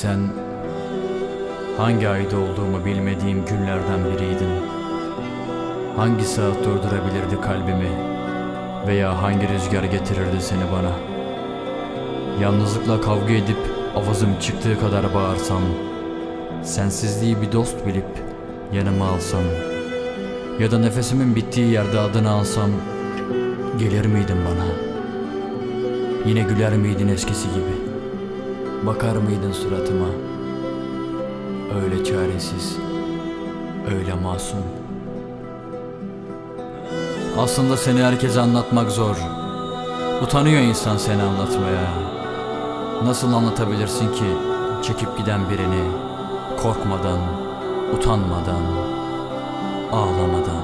sen hangi ayda olduğumu bilmediğim günlerden biriydin. Hangi saat durdurabilirdi kalbimi veya hangi rüzgar getirirdi seni bana? Yalnızlıkla kavga edip avazım çıktığı kadar bağırsam, sensizliği bir dost bilip yanıma alsam ya da nefesimin bittiği yerde adını alsam gelir miydin bana? Yine güler miydin eskisi gibi? Bakar mıydın suratıma? Öyle çaresiz, öyle masum. Aslında seni herkese anlatmak zor. Utanıyor insan seni anlatmaya. Nasıl anlatabilirsin ki çekip giden birini korkmadan, utanmadan, ağlamadan.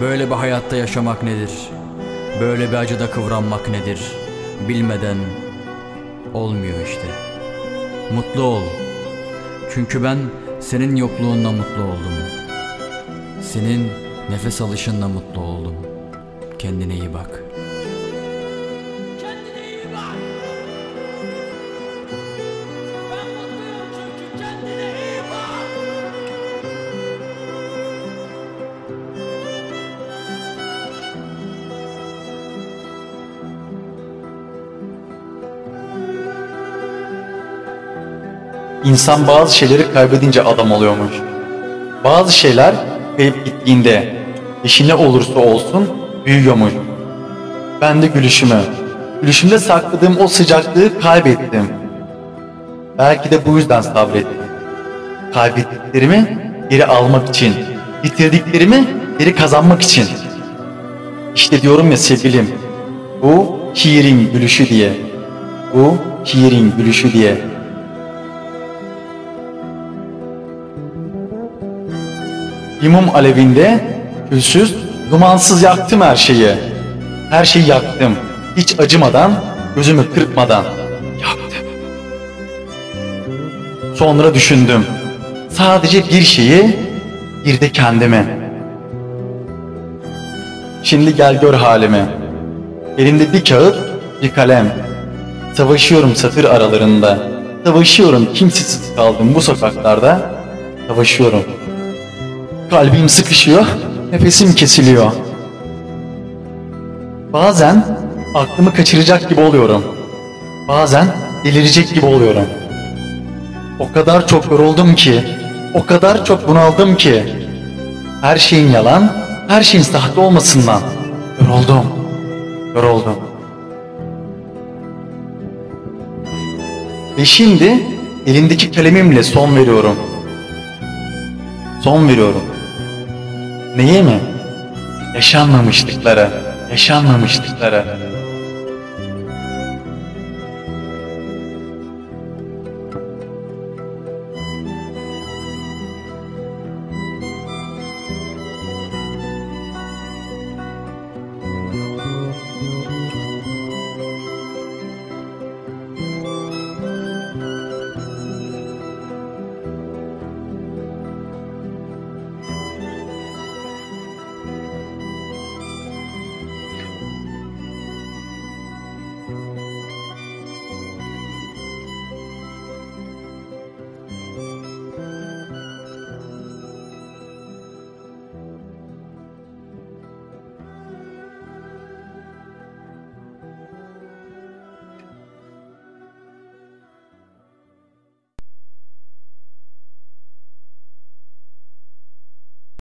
Böyle bir hayatta yaşamak nedir? Böyle bir acıda kıvranmak nedir? Bilmeden olmuyor işte. Mutlu ol. Çünkü ben senin yokluğunla mutlu oldum. Senin nefes alışınla mutlu oldum. Kendine iyi bak. İnsan bazı şeyleri kaybedince adam oluyormuş. Bazı şeyler kayıp gittiğinde eşi ne olursa olsun büyüyormuş. Ben de gülüşümü, gülüşümde sakladığım o sıcaklığı kaybettim. Belki de bu yüzden sabrettim. Kaybettiklerimi geri almak için, bitirdiklerimi geri kazanmak için. İşte diyorum ya sevgilim, bu şiirin gülüşü diye. Bu şiirin gülüşü diye. Bir mum alevinde külsüz, dumansız yaktım her şeyi. Her şeyi yaktım. Hiç acımadan, gözümü kırpmadan yaktım. Sonra düşündüm. Sadece bir şeyi, bir de kendimi. Şimdi gel gör halimi. Elimde bir kağıt, bir kalem. Savaşıyorum satır aralarında. Savaşıyorum kimsesiz kaldım bu sokaklarda. Savaşıyorum. Kalbim sıkışıyor, nefesim kesiliyor. Bazen aklımı kaçıracak gibi oluyorum. Bazen delirecek gibi oluyorum. O kadar çok yoruldum ki, o kadar çok bunaldım ki. Her şeyin yalan, her şeyin sahte olmasından yoruldum, yoruldum. Ve şimdi elimdeki kalemimle son veriyorum. Son veriyorum. Neye mi? Yaşanmamışlıklara, yaşanmamışlıklara.